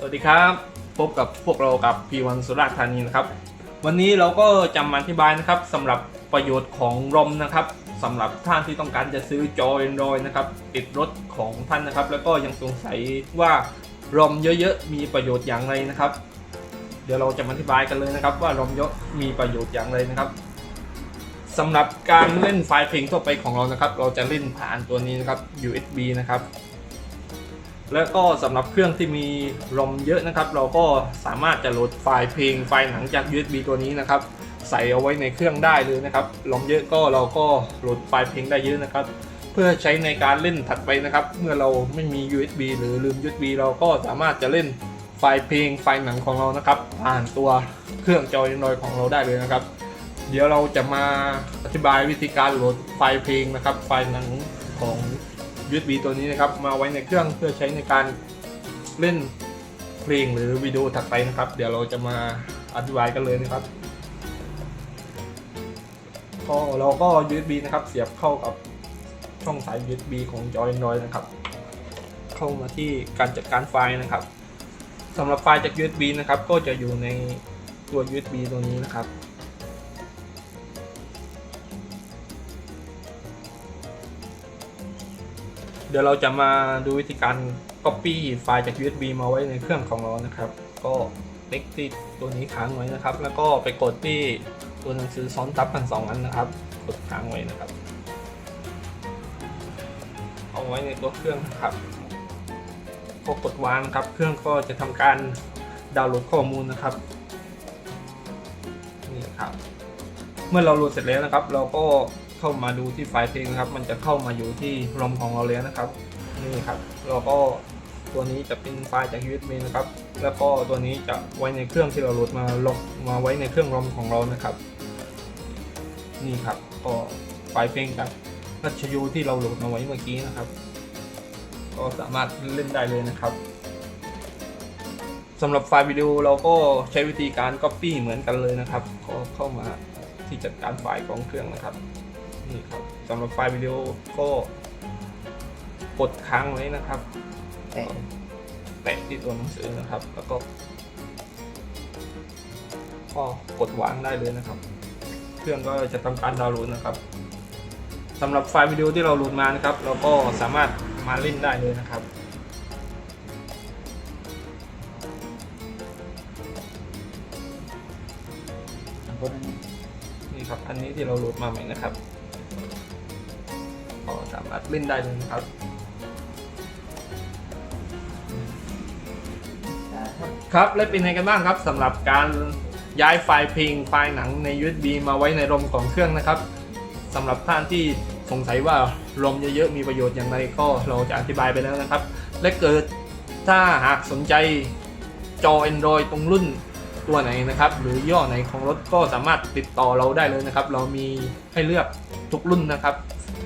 สวัสดีครับพบกับพวกเรากับพีวันสุราษฎร์ธานีนะครับ วันนี้เราก็จะมาอธิบายนะครับสำหรับประโยชน์ของรอมนะครับสำหรับท่านที่ต้องการจะซื้อจอ Android นะครับติดรถของท่านนะครับ แล้วก็ยังสงสัยว่ารอมเยอะๆมีประโยชน์อย่างไรนะครับ เดี๋ยวเราจะมาอธิบายกันเลยนะครับ ว่ารอมเยอะมีประโยชน์อย่างไรนะครับสำหรับการเล่นไฟล์เพลงทั่วไปของเรานะครับ เราจะเล่นผ่านตัวนี้นะครับ USB นะครับ แล้วก็สำหรับเครื่องที่มีรอมเยอะนะครับ เราก็สามารถจะโหลดไฟล์เพลงไฟล์หนังจาก USB ตัวนี้นะครับ ใส่เอาไว้ในเครื่องได้เลยนะครับรอมเยอะก็เราก็โหลดไฟล์เพลงได้เยอะนะครับ เพื่อใช้ในการเล่นถัดไปนะครับ เมื่อเราไม่มี USB หรือลืม USB เราก็สามารถจะเล่นไฟล์เพลงไฟล์หนังของเรานะครับผ่านตัวเครื่องจอ Android ของเราได้เลยนะครับ เดี๋ยวเราจะมาอธิบายวิธีการโหลดไฟล์เพลงนะครับ ไฟล์หนังของ USB ตัวนี้นะครับมาไว้ในเครื่องเพื่อใช้ในการเล่นเพลงหรือวิดีโอถัดไปนะครับ เดี๋ยวเราจะมาอธิบายกันเลยนะครับก็เราก็ USB นะครับเสียบเข้ากับช่องสาย USB ของจอ Android นะครับ เข้ามาที่การจัดการไฟล์นะครับสำหรับไฟล์จาก USB นะครับ ก็จะอยู่ในตัว USB ตัวนี้นะครับ เดี๋ยวเราจะมาดูวิธีการ Copy ไฟล์จาก USB มาไว้ในเครื่องของเรานะครับ ก็เล็กที่ตัวนี้ค้างไว้นะครับ แล้วก็ไปกดที่ตัวหนังสือซ้อนทับกันสองอันนะครับ กดค้างไว้นะครับ เอาไว้ในตัวเครื่องนะครับก็กดวางครับ เครื่องก็จะทำการดาวน์โหลดข้อมูลนะครับนี่ครับ เมื่อเราโหลดเสร็จแล้วนะครับ เราก็ เข้ามาดูที่ไฟล์เพลงนะครับ มันจะเข้ามาอยู่ที่รอมของเราแล้วนะครับนี่ครับเราก็ตัวนี้จะเป็นไฟล์จาก USB นะครับ แล้วก็ตัวนี้จะไว้ในเครื่องที่เราโหลดมาลงมาไว้ในเครื่องรอมของเรานะครับ นี่ครับก็ไฟล์เพลงจากรัชยูที่เราโหลดมาไว้เมื่อกี้นะครับ ก็สามารถเล่นได้เลยนะครับสำหรับไฟล์วิดีโอเราก็ใช้วิธีการ Copy เหมือนกันเลยนะครับ ก็เข้ามาที่จัดการไฟล์ของเครื่องนะครับ นี่ครับสำหรับไฟล์วิดีโอก็กดค้างไว้นะครับแตะแตะที่ตัวหนังสือนะครับ แล้วก็ก็กดวางได้เลยนะครับ เครื่องก็จะทำการดาวน์โหลดนะครับสำหรับไฟล์วิดีโอที่เราโหลดมานะครับ เราก็สามารถมาเล่นได้เลยนะครับคนนั้นนี่ครับ อันนี้ที่เราโหลดมาใหม่นะครับ ก็สามารถเล่นได้เลยนะครับครับและเป็นไงกันบ้างครับสำหรับการย้ายไฟล์เพลงไฟล์หนังใน USB มาไว้ในรมของเครื่องนะครับสำหรับท่านที่สงสัยว่ารมเยอะๆมีประโยชน์อย่างไรก็เราจะอธิบายไปแล้วนะครับ และเกิดถ้าหากสนใจจอ Android ตรงรุ่น ตัวไหนนะครับ หรือย่อไหนของรถก็สามารถติดต่อเราได้เลยนะครับ เรามีให้เลือกทุกรุ่นนะครับ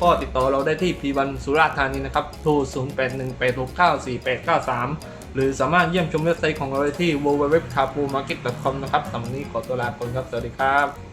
ก็ติดต่อเราได้ที่พีวันสุราษฎร์ธานีนะครับโทร 0 8 1 8 6 9 4 8 9 3 หรือสามารถเยี่ยมชมเว็บไซต์ของเราได้ที่ www.carpoolmarket.com นะครับสำหรับวันนี้ขอตัวลาไปก่อนครับ สวัสดีครับ